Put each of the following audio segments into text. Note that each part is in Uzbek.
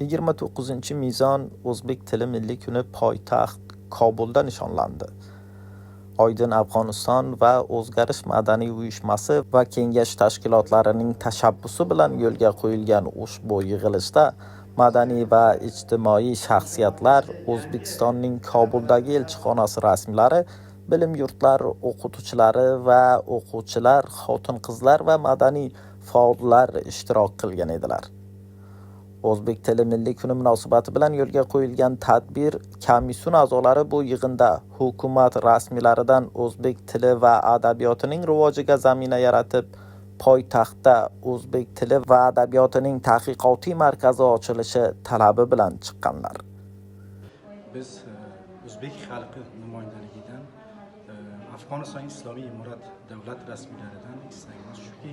29 mezon o'zbek tili milliy kuni poytaxt Kobulda nishonlandi. Oydin Afg'oniston va O'zgarish madaniy uyushmasi va kengash tashkilotlarining tashabbusi bilan yo'lga qo'yilgan ushbu yig'ilishda madaniy va ijtimoiy shaxsiyatlar, O'zbekistonning Kobuldagi elchixonasi rasmiylari, bilim yurtlari o'qituvchilari va o'quvchilar, xotin-qizlar va madaniy faollar ishtirok qilgan edilar. O'zbek tili milliy kuni munosabati bilan yo'lga qo'yilgan tadbir komissiyon a'zolari bu yig'inda hukumat rasmiylaridan o'zbek tili va adabiyotining rivojiga zamina yaratib, poytaxtda o'zbek tili va adabiyotining tadqiqotiy markazi ochilishi talabi bilan chiqqanlar. biz e, o'zbek xalqi numoyandaligidan e, afg'oniston islomiy imorat davlat rasmiylaridan istagimiz shuki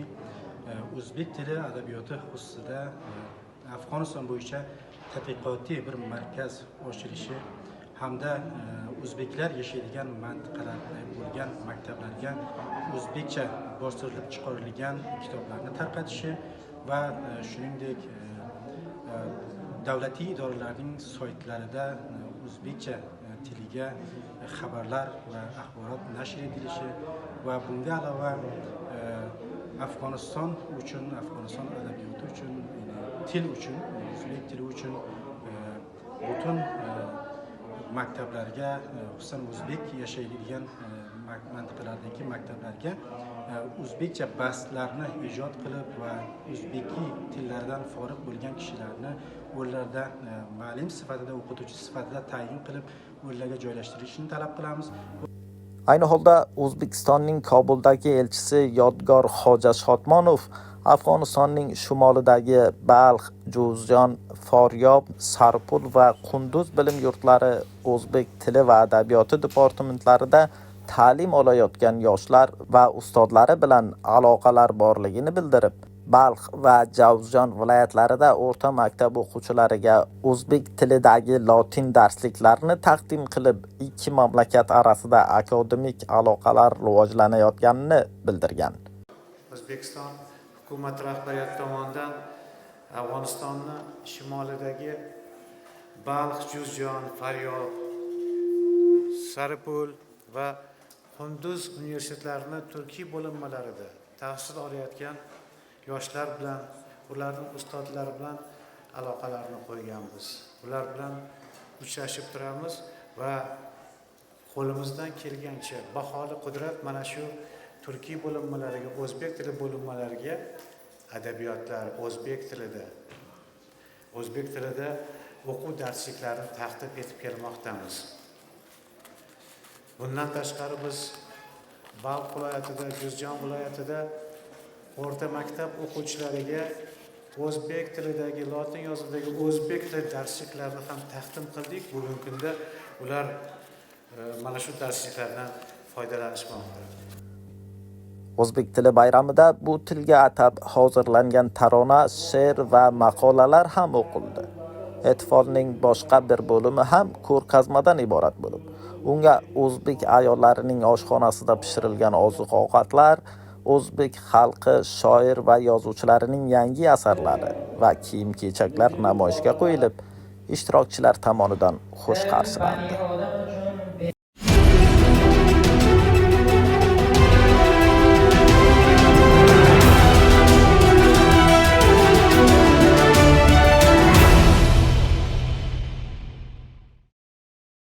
e, o'zbek tili adabiyoti xususida afg'oniston bo'yicha tadqiqotiy bir markaz ochilishi hamda e, o'zbeklar yashaydigan mintaqalarda bo'lgan maktablarga o'zbekcha bostirilib chiqarilgan kitoblarni tarqatishi va e, shuningdek e, davlatiy idoralarning saytlarida o'zbekcha tiliga xabarlar va axborot nashr etilishi va bunga ilova afg'oniston uchun afg'oniston adabiyoti uchun til uchun o'zbek tili uchun e, butun e, maktablarga e, xususan o'zbek yashaydigan mantiqalardagi maktablarga o'zbekcha bastlarni ijod qilib va o'zbekiy tillardan forig' bo'lgan kishilarni o'rlarda ma'lim sifatida o'qituvchi sifatida tayin qilib o'rlarga joylashtirishni talab qilamiz. Ayni holda O'zbekistonning Kobuldagi elchisi Yodgor Xoja Shodmonov Afg'onistonning shimolidagi Balx, Juzjon, Foryob, Sarpul va Qunduz bilim yurtlari o'zbek tili va adabiyoti departamentlarida ta'lim olayotgan yoshlar va ustozlari bilan aloqalar borligini bildirib, Balx va Javzjon viloyatlarida o'rta maktab o'quvchilariga o'zbek tilidagi lotin darsliklarini taqdim qilib, ikki mamlakat orasida akademik aloqalar rivojlanayotganini bildirgan. o'zbekiston hukumat rahbariyati tomonidan afg'onistonni shimolidagi balx juzjon faryob saripul va qunduz universitetlarini turkiy bo'linmalarida tahsil olayotgan yoshlar bilan ularning ustozlari bilan aloqalarni qo'yganmiz. Ular bilan uchrashib turamiz va qo'limizdan kelgancha baholi qudrat mana shu turkiy bo'linmalariga o'zbek tili bo'linmalariga adabiyotlar o'zbek tilida o'zbek tilida o'quv darsliklarini taqdim etib kelmoqdamiz. Bundan tashqari biz balx viloyatida juzjon viloyatida o'rta maktab o'quvchilariga o'zbek tilidagi lotin yozuvidagi o'zbek tili darsliklarini ham taqdim qildik. Bugungi kunda ular e, mana shu darsliklardan foydalanishmoqda. O'zbek tili bayramida bu tilga atab hozirlangan tarona, she'r va maqolalar ham o'qildi. E'tiforning boshqa bir bo'limi ham ko'rgazmadan iborat bo'lib, unga o'zbek ayollarining oshxonasida pishirilgan oziq-ovqatlar, o'zbek xalqi, shoir va yozuvchilarining yangi asarlari va kiyim-kechaklar namoyishga qo'yilib, ishtirokchilar tomonidan xush qarshilandi.